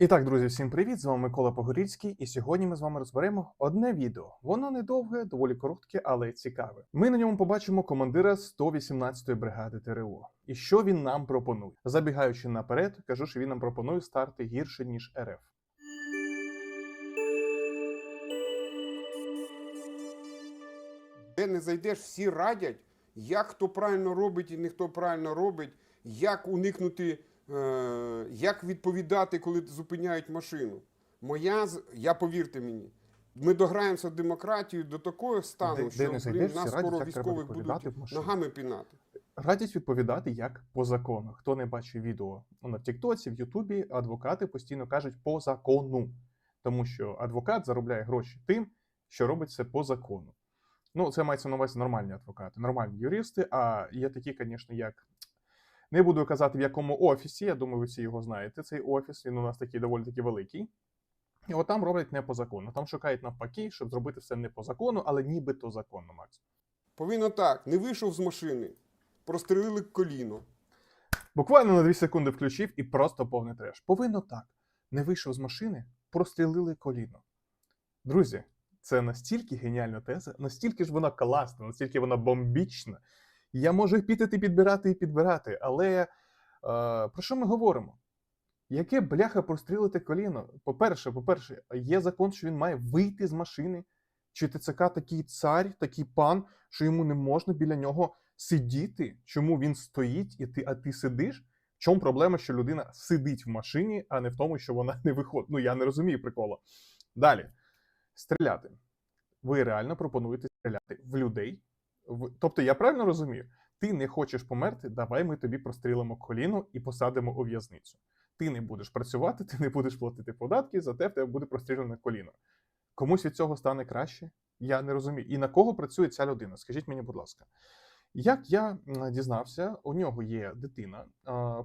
І так, друзі, всім привіт! З вами Микола Погорільський, і сьогодні ми з вами розберемо одне відео. Воно недовге, доволі коротке, але цікаве. Ми на ньому побачимо командира 118-ї бригади ТРО. І що він нам пропонує? Забігаючи наперед, кажу, що він нам пропонує старти гірше ніж РФ. Де не зайдеш, всі радять, як хто правильно робить і не хто правильно робить, як уникнути, як відповідати, коли зупиняють машину. Моя, я повірте мені, ми дограємося в демократію до такого стану, що нас скоро військових будуть ногами пінати. Радять відповідати як по закону. Хто не бачив відео ну, в Тіктоці, в Ютубі, адвокати постійно кажуть по закону, тому що адвокат заробляє гроші тим, що робить це по закону. Ну, це мається на увазі нормальні адвокати, нормальні юристи. А є такі, звісно, як не буду казати в якому офісі. Я думаю, ви всі його знаєте. Цей офіс він у нас такий доволі таки великий. І от там роблять не по закону. Там шукають навпаки, щоб зробити все не по закону, але нібито законно, Макс. Повинно так, не вийшов з машини, прострелили коліно. Буквально на 2 секунди включив і просто повний треш. Повинно так. Не вийшов з машини, прострілили коліно. Друзі, це настільки геніальна теза, настільки ж вона класна, настільки вона бомбічна. Я можу їх піти підбирати і підбирати, але е, про що ми говоримо? Яке бляха прострілити коліно? По-перше, по-перше, є закон, що він має вийти з машини. Чи ТЦК такий цар, такий пан, що йому не можна біля нього сидіти? Чому він стоїть, і ти, а ти сидиш? В чому проблема, що людина сидить в машині, а не в тому, що вона не виходить? Ну я не розумію прикола. Далі стріляти. Ви реально пропонуєте стріляти в людей. Тобто, я правильно розумію? Ти не хочеш померти, давай ми тобі прострілимо коліно і посадимо у в'язницю. Ти не будеш працювати, ти не будеш платити податки, зате в тебе буде прострілене коліно. Комусь від цього стане краще? Я не розумію. І на кого працює ця людина? Скажіть мені, будь ласка. Як я дізнався, у нього є дитина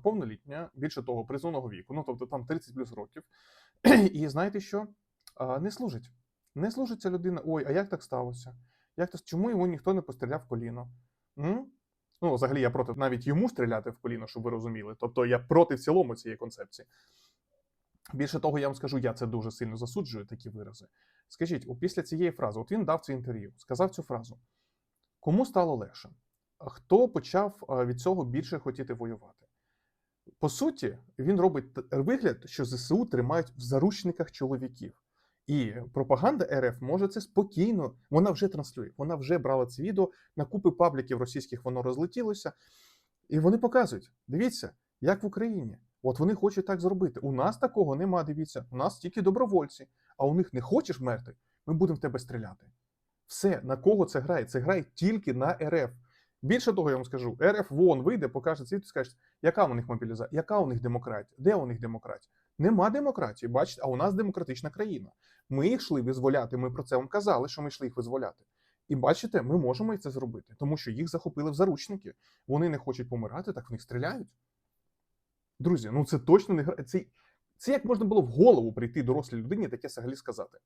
повнолітня, більше того, призовного віку, ну тобто там 30 плюс років. І знаєте що? Не служить. Не служить ця людина. Ой, а як так сталося? Як то, чому йому ніхто не постріляв в коліно? М? Ну, взагалі, я проти навіть йому стріляти в коліно, щоб ви розуміли. Тобто я проти в цілому цієї концепції. Більше того, я вам скажу, я це дуже сильно засуджую, такі вирази. Скажіть, після цієї фрази, от він дав це інтерв'ю, сказав цю фразу. Кому стало легше? Хто почав від цього більше хотіти воювати? По суті, він робить вигляд, що ЗСУ тримають в заручниках чоловіків. І пропаганда РФ може це спокійно. Вона вже транслює. Вона вже брала це відео на купи пабліків російських воно розлетілося. І вони показують: дивіться, як в Україні. От вони хочуть так зробити. У нас такого нема. Дивіться, у нас тільки добровольці, а у них не хочеш мерти, ми будемо в тебе стріляти. Все, на кого це грає? Це грає тільки на РФ. Більше того, я вам скажу, РФ вон вийде, покаже світ і скаже, яка у них мобілізація, яка у них демократія, де у них демократія? Нема демократії, бачите, а у нас демократична країна. Ми їх йшли визволяти. Ми про це вам казали, що ми йшли їх визволяти. І бачите, ми можемо і це зробити, тому що їх захопили в заручники. Вони не хочуть помирати, так в них стріляють. Друзі, ну це точно не гра. Це, це як можна було в голову прийти дорослій людині таке взагалі сказати.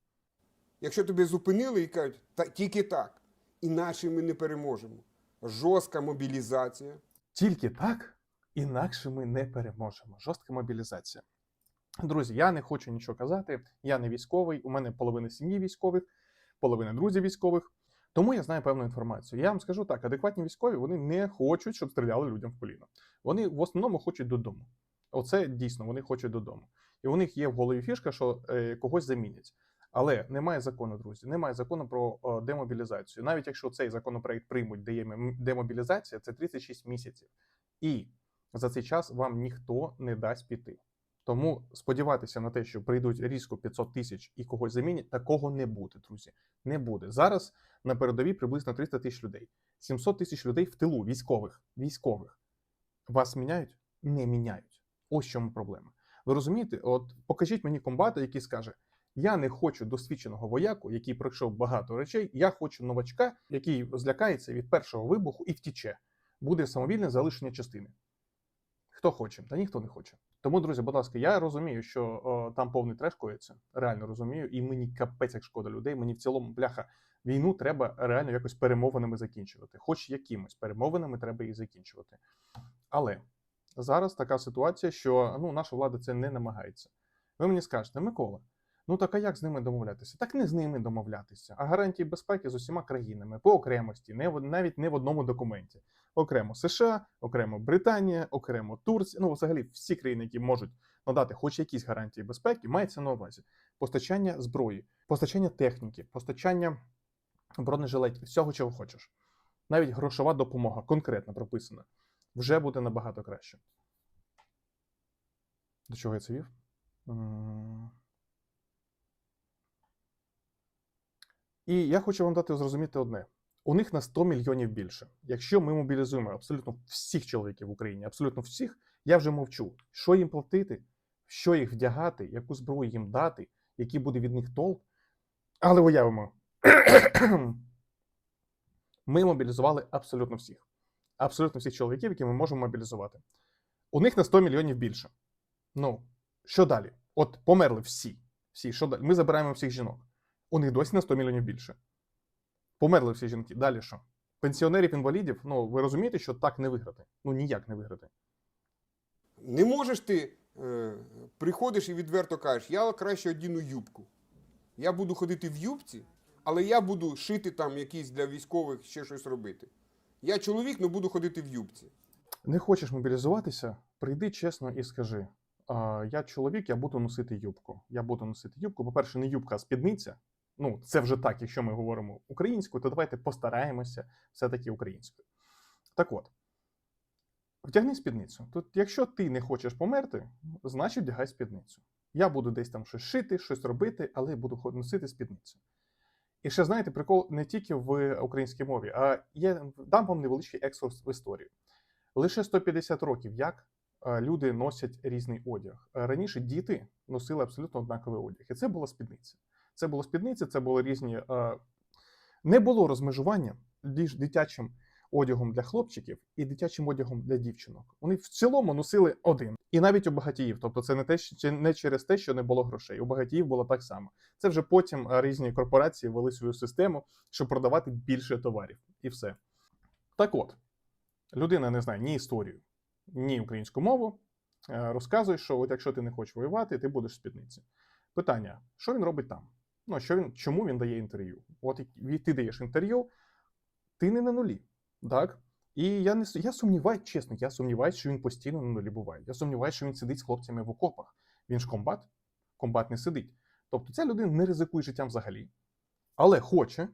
Якщо тебе зупинили і кажуть, та тільки так, інакше ми не переможемо. Жорстка мобілізація. Тільки так, інакше ми не переможемо. Жорстка мобілізація. Друзі, я не хочу нічого казати. Я не військовий, у мене половина сім'ї військових, половина друзів військових. Тому я знаю певну інформацію. Я вам скажу так: адекватні військові вони не хочуть, щоб стріляли людям в коліно. Вони в основному хочуть додому. Оце дійсно вони хочуть додому. І у них є в голові фішка, що е, когось замінять. Але немає закону, друзі. Немає закону про е, демобілізацію. Навіть якщо цей законопроект приймуть, де є демобілізація, це 36 місяців. І за цей час вам ніхто не дасть піти. Тому сподіватися на те, що прийдуть різко 500 тисяч і когось замінять, такого не буде, друзі. Не буде. Зараз на передовій приблизно 300 тисяч людей. 700 тисяч людей в тилу, військових. Військових. Вас міняють? Не міняють. Ось чому проблема. Ви розумієте? От покажіть мені комбата, який скаже: я не хочу досвідченого вояку, який пройшов багато речей. Я хочу новачка, який злякається від першого вибуху і втіче. Буде самовільне залишення частини. Хто хоче, та ніхто не хоче. Тому, друзі, будь ласка, я розумію, що о, там повний треш коїться. Реально розумію, і мені капець як шкода людей. Мені в цілому, бляха, війну треба реально якось перемовинами закінчувати. Хоч якимось перемовинами треба їх закінчувати. Але зараз така ситуація, що ну, наша влада це не намагається. Ви мені скажете, Микола, ну так а як з ними домовлятися? Так не з ними домовлятися, а гарантії безпеки з усіма країнами по окремості, не навіть не в одному документі. Окремо США, окремо Британія, окремо Турція. Ну, взагалі, всі країни, які можуть надати хоч якісь гарантії безпеки, мається на увазі постачання зброї, постачання техніки, постачання бронежилетів, всього, чого хочеш. Навіть грошова допомога конкретно прописана, вже буде набагато краще. До чого я це вів? І я хочу вам дати зрозуміти одне: у них на 100 мільйонів більше. Якщо ми мобілізуємо абсолютно всіх чоловіків в Україні, абсолютно всіх, я вже мовчу, що їм платити, що їх вдягати, яку зброю їм дати, який буде від них толк. Але уявимо, ми мобілізували абсолютно всіх. Абсолютно всіх чоловіків, які ми можемо мобілізувати. У них на 100 мільйонів більше. Ну, що далі? От померли всі. всі. Що далі? Ми забираємо всіх жінок. У них досі на 100 мільйонів більше. Померли всі жінки. Далі що? Пенсіонерів, інвалідів, ну ви розумієте, що так не виграти. Ну ніяк не виграти. Не можеш ти е, приходиш і відверто кажеш, я краще одіну юбку. Я буду ходити в юбці, але я буду шити там якісь для військових ще щось робити. Я чоловік, але буду ходити в юбці. Не хочеш мобілізуватися? Прийди чесно і скажи: я чоловік, я буду носити юбку. Я буду носити юбку. По-перше, не юбка, а спідниця. Ну, це вже так, якщо ми говоримо українською, то давайте постараємося все-таки українською. Так от, вдягни спідницю. Тут, якщо ти не хочеш померти, значить вдягай спідницю. Я буду десь там щось шити, щось робити, але буду носити спідницю. І ще знаєте, прикол не тільки в українській мові, а є дам вам невеличкий екскурс в історію. Лише 150 років, як е, люди носять різний одяг. Раніше діти носили абсолютно однаковий одяг, і це була спідниця. Це було спідниця, це були різні. е, Не було розмежування між дитячим одягом для хлопчиків і дитячим одягом для дівчинок. Вони в цілому носили один. І навіть у багатіїв. Тобто, це не те, не через те, що не було грошей. У багатіїв було так само. Це вже потім е, різні корпорації ввели свою систему, щоб продавати більше товарів. І все. Так от, людина не знає ні історію, ні українську мову. е, Розказує, що от якщо ти не хочеш воювати, ти будеш в спідниці. Питання: що він робить там? Ну, що він, чому він дає інтерв'ю? От ти даєш інтерв'ю, ти не на нулі. Так? І я не я сумніваюся, чесно, я сумніваюся, що він постійно на нулі буває. Я сумніваюся, що він сидить з хлопцями в окопах. Він ж комбат, комбат не сидить. Тобто ця людина не ризикує життям взагалі, але хоче,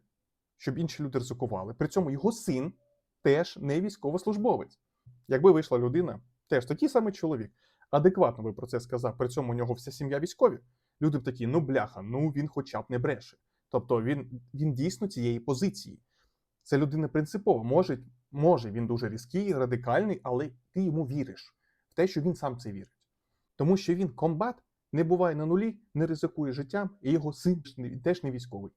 щоб інші люди ризикували. При цьому його син теж не військовослужбовець. Якби вийшла людина, теж такий самий чоловік, адекватно би про це сказав, при цьому у нього вся сім'я військові. Люди б такі, ну бляха, ну він хоча б не бреше. Тобто він, він дійсно цієї позиції. Це людина принципова. Може, може, він дуже різкий, радикальний, але ти йому віриш в те, що він сам це вірить. Тому що він комбат, не буває на нулі, не ризикує життям, і його син теж не військовий.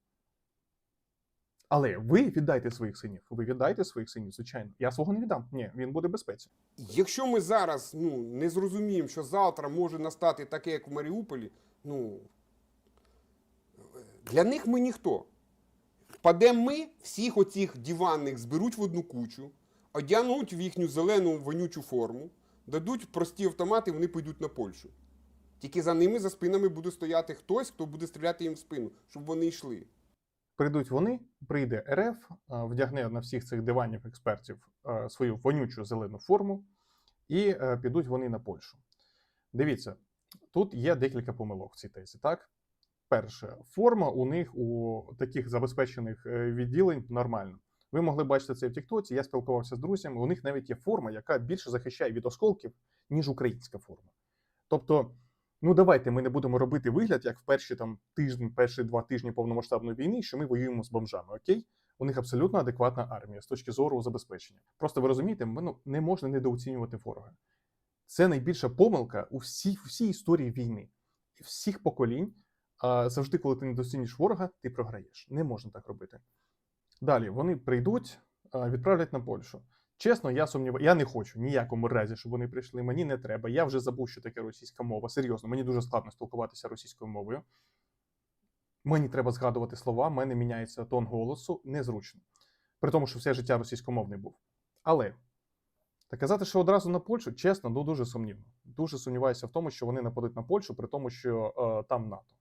Але ви віддайте своїх синів. Ви віддайте своїх синів, звичайно. Я свого не віддам. Ні, він буде безпеці. Якщо ми зараз ну, не зрозуміємо, що завтра може настати таке, як в Маріуполі, ну для них ми ніхто. Впадемо ми, всіх оцих диванних зберуть в одну кучу, одягнуть в їхню зелену вонючу форму, дадуть прості автомати, вони підуть на Польщу. Тільки за ними, за спинами буде стояти хтось, хто буде стріляти їм в спину, щоб вони йшли. Прийдуть вони, прийде РФ, вдягне на всіх цих диванів експертів свою вонючу зелену форму, і е, підуть вони на Польщу. Дивіться, тут є декілька помилок в цій тезі. Так, перше, форма у них у таких забезпечених е, відділень нормальна. Ви могли бачити це в Тіктоці. Я спілкувався з друзями. У них навіть є форма, яка більше захищає від осколків, ніж українська форма. Тобто, ну давайте ми не будемо робити вигляд, як в перші там тиждень, перші два тижні повномасштабної війни, що ми воюємо з бомжами. Окей, у них абсолютно адекватна армія з точки зору забезпечення. Просто ви розумієте, ну, не можна недооцінювати ворога. Це найбільша помилка у всій, всій історії війни, всіх поколінь. Завжди, коли ти недооцінюєш ворога, ти програєш. Не можна так робити. Далі вони прийдуть, відправлять на Польщу. Чесно, я сумніваюся, я не хочу ніякому разі, щоб вони прийшли. Мені не треба. Я вже забув, що таке російська мова. Серйозно, мені дуже складно спілкуватися російською мовою. Мені треба згадувати слова, в мене міняється тон голосу, незручно. При тому, що все життя російськомовний був. Але Та казати, що одразу на Польщу, чесно, ну дуже сумнівно. Дуже сумніваюся в тому, що вони нападуть на Польщу, при тому, що е, там НАТО.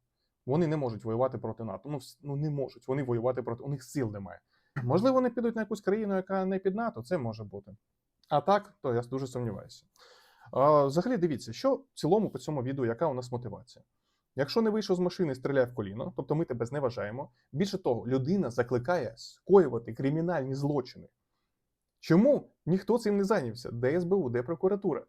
Вони не можуть воювати проти НАТО. Ну, ну не можуть. Вони воювати проти. У них сил немає. Можливо, вони підуть на якусь країну, яка не під НАТО, це може бути. А так, то я дуже сумніваюся. А, взагалі, дивіться, що в цілому по цьому відео, яка у нас мотивація. Якщо не вийшов з машини, стріляй в коліно, тобто ми тебе зневажаємо. Більше того, людина закликає скоювати кримінальні злочини. Чому ніхто цим не зайнявся? Де СБУ, де прокуратура?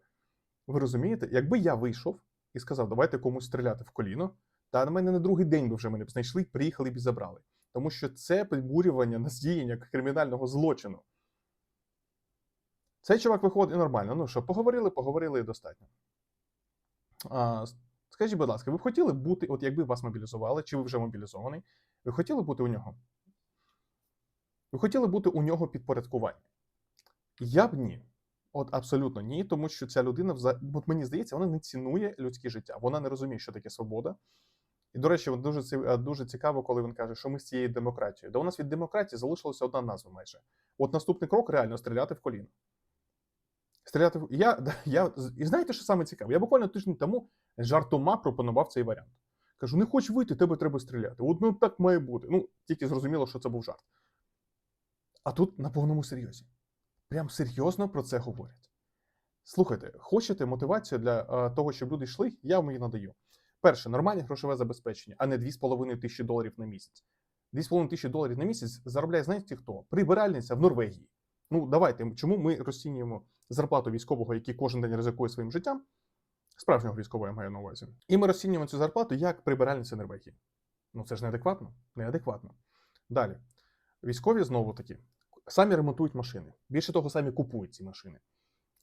Ви розумієте, якби я вийшов і сказав, давайте комусь стріляти в коліно, та на мене на другий день би вже мене б знайшли, приїхали б і забрали. Тому що це підбурювання на здіяння кримінального злочину. Цей чувак виходить і нормально. Ну що, поговорили, поговорили і достатньо. А, скажіть, будь ласка, ви б хотіли бути, от якби вас мобілізували, чи ви вже мобілізований, ви хотіли бути у нього? Ви хотіли бути у нього підпорядкування? Я б ні. От абсолютно ні, тому що ця людина, от мені здається, вона не цінує людське життя. Вона не розуміє, що таке свобода. І, до речі, дуже, дуже цікаво, коли він каже, що ми з цією демократією. Да у нас від демократії залишилася одна назва майже. От наступний крок реально стріляти в коліно. Стріляти в. Я, я, і знаєте, що саме цікаве? Я буквально тиждень тому жартома пропонував цей варіант. Кажу: не хочеш вийти, тебе треба стріляти. От ну так має бути. Ну, тільки зрозуміло, що це був жарт. А тут на повному серйозі. Прям серйозно про це говорять. Слухайте, хочете мотивацію для е, того, щоб люди йшли, я вам її надаю. Перше, нормальне грошове забезпечення, а не 2,5 тисячі доларів на місяць. 2,5 тисячі доларів на місяць заробляє, знаєте хто? Прибиральниця в Норвегії. Ну, давайте, чому ми розцінюємо зарплату військового, який кожен день ризикує своїм життям? Справжнього військового я маю на увазі. І ми розцінюємо цю зарплату як прибиральниця Норвегії. Ну це ж неадекватно. Неадекватно. Далі. Військові знову таки самі ремонтують машини. Більше того, самі купують ці машини,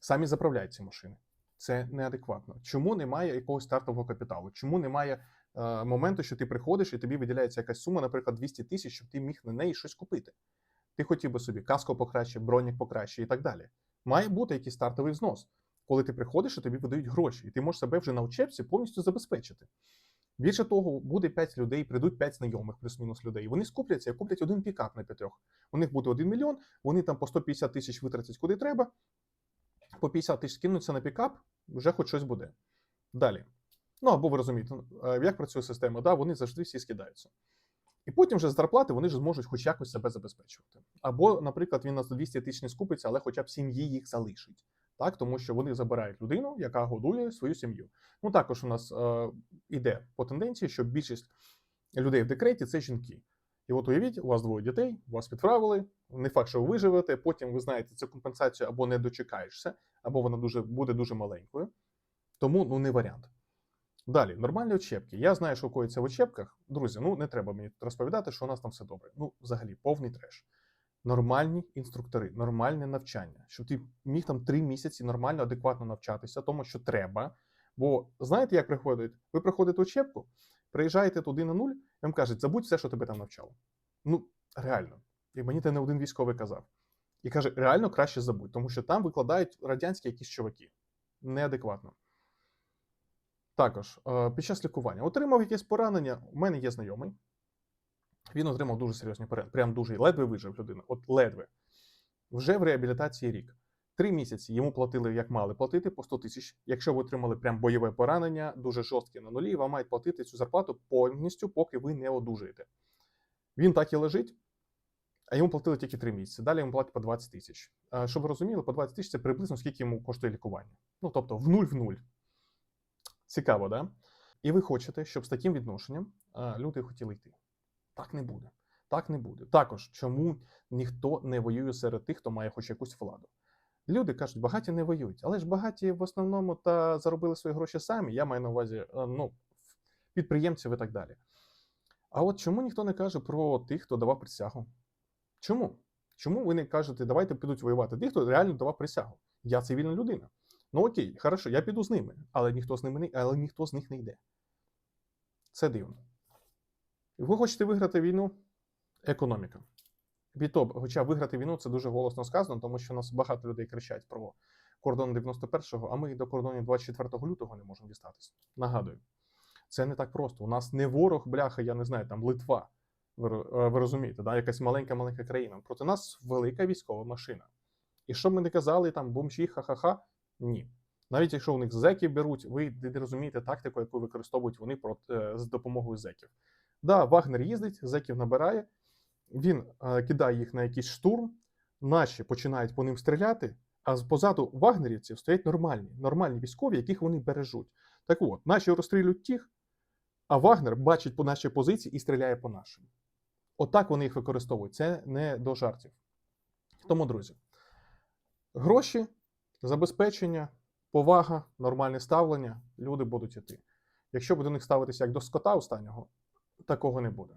самі заправляють ці машини. Це неадекватно. Чому немає якогось стартового капіталу? Чому немає е, моменту, що ти приходиш і тобі виділяється якась сума, наприклад, 200 тисяч, щоб ти міг на неї щось купити? Ти хотів би собі каско покраще, бронік покраще і так далі. Має бути якийсь стартовий взнос, коли ти приходиш і тобі видають гроші, і ти можеш себе вже на учебці повністю забезпечити. Більше того, буде 5 людей, прийдуть 5 знайомих, плюс-мінус людей. Вони скупляться і куплять один пікап на п'ятьох. У них буде 1 мільйон, вони там по 150 тисяч витратять куди треба, по 50 тисяч скинуться на пікап, вже хоч щось буде. Далі. Ну або ви розумієте, е, як працює система, да, вони завжди всі скидаються. І потім вже з зарплати вони ж зможуть хоч якось себе забезпечувати. Або, наприклад, він на 200 тисяч не скупиться, але хоча б сім'ї їх залишить. Так, тому що вони забирають людину, яка годує свою сім'ю. Ну також у нас е, іде по тенденції, що більшість людей в декреті це жінки. І от уявіть, у вас двоє дітей, вас відправили. Не факт, що ви виживете. Потім ви знаєте цю компенсацію або не дочекаєшся, або вона дуже буде дуже маленькою. Тому ну не варіант. Далі, нормальні очепки. Я знаю, що коїться в очепках. Друзі, ну не треба мені розповідати, що у нас там все добре. Ну, взагалі, повний треш. Нормальні інструктори, нормальне навчання, щоб ти міг там три місяці нормально, адекватно навчатися, тому що треба. Бо знаєте, як приходить? Ви приходите в учебку, приїжджаєте туди на нуль, вам кажуть, забудь все, що тебе там навчало. Ну, реально. І мені те не один військовий казав. І каже, реально краще забудь, тому що там викладають радянські якісь чуваки. Неадекватно. Також е, під час лікування отримав якесь поранення. У мене є знайомий. Він отримав дуже серйозні поранення. Прям дуже ледве вижив людина. От ледве. Вже в реабілітації рік. Три місяці йому платили, як мали платити, по 100 тисяч. Якщо ви отримали прям бойове поранення, дуже жорстке на нулі, вам мають платити цю зарплату повністю, поки ви не одужаєте. Він так і лежить, а йому платили тільки три місяці. Далі йому платять по 20 тисяч. Щоб ви розуміли, по 20 тисяч це приблизно скільки йому коштує лікування. Ну тобто в нуль в нуль. Цікаво, да? І ви хочете, щоб з таким відношенням а, люди хотіли йти. Так не буде. Так не буде. Також, чому ніхто не воює серед тих, хто має хоч якусь владу? Люди кажуть, багаті не воюють, але ж багаті в основному та заробили свої гроші самі. Я маю на увазі е, ну, підприємців і так далі. А от чому ніхто не каже про тих, хто давав присягу? Чому? Чому ви не кажете, давайте підуть воювати? Ті, хто реально давав присягу. Я цивільна людина. Ну окей, хорошо, я піду з ними, але ніхто з ними не, але ніхто з них не йде. Це дивно. Ви хочете виграти війну? Економіка. Відтоп, хоча виграти війну це дуже голосно сказано, тому що нас багато людей кричать про кордон 91-го, а ми до кордонів 24 лютого не можемо дістатися. Нагадую, це не так просто. У нас не ворог, бляха, я не знаю, там Литва. Ви, е, ви розумієте, да? якась маленька-маленька країна. Проти нас велика військова машина. І що б ми не казали, там бомжі, ха-ха-ха, ні. Навіть якщо у них зеків беруть, ви не розумієте тактику, яку використовують вони проти, е, з допомогою зеків. Да, Вагнер їздить, зеків набирає, він е, кидає їх на якийсь штурм, наші починають по ним стріляти, а позаду вагнерівців стоять нормальні, нормальні військові, яких вони бережуть. Так от, наші розстрілюють тих, а Вагнер бачить по нашій позиції і стріляє по нашим. Отак вони їх використовують. Це не до жартів. Тому, друзі, гроші, забезпечення, повага, нормальне ставлення, люди будуть іти. Якщо ви до них ставитися як до скота останнього, такого не буде.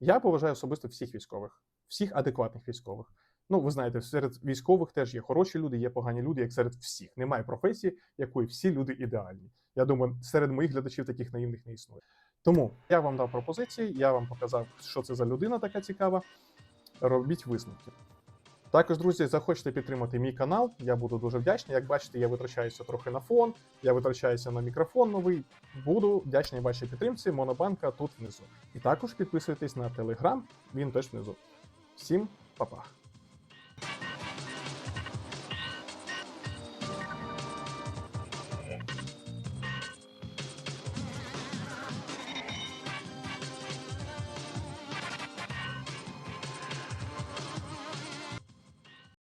Я поважаю особисто всіх військових, всіх адекватних військових. Ну, ви знаєте, серед військових теж є хороші люди, є погані люди, як серед всіх. Немає професії, якої всі люди ідеальні. Я думаю, серед моїх глядачів таких наївних не існує. Тому я вам дав пропозиції, я вам показав, що це за людина така цікава. Робіть висновки. Також, друзі, захочете підтримати мій канал, я буду дуже вдячний. Як бачите, я витрачаюся трохи на фон, я витрачаюся на мікрофон новий. Буду вдячний вашій підтримці. Монобанка тут внизу. І також підписуйтесь на телеграм, він теж внизу. Всім па-па!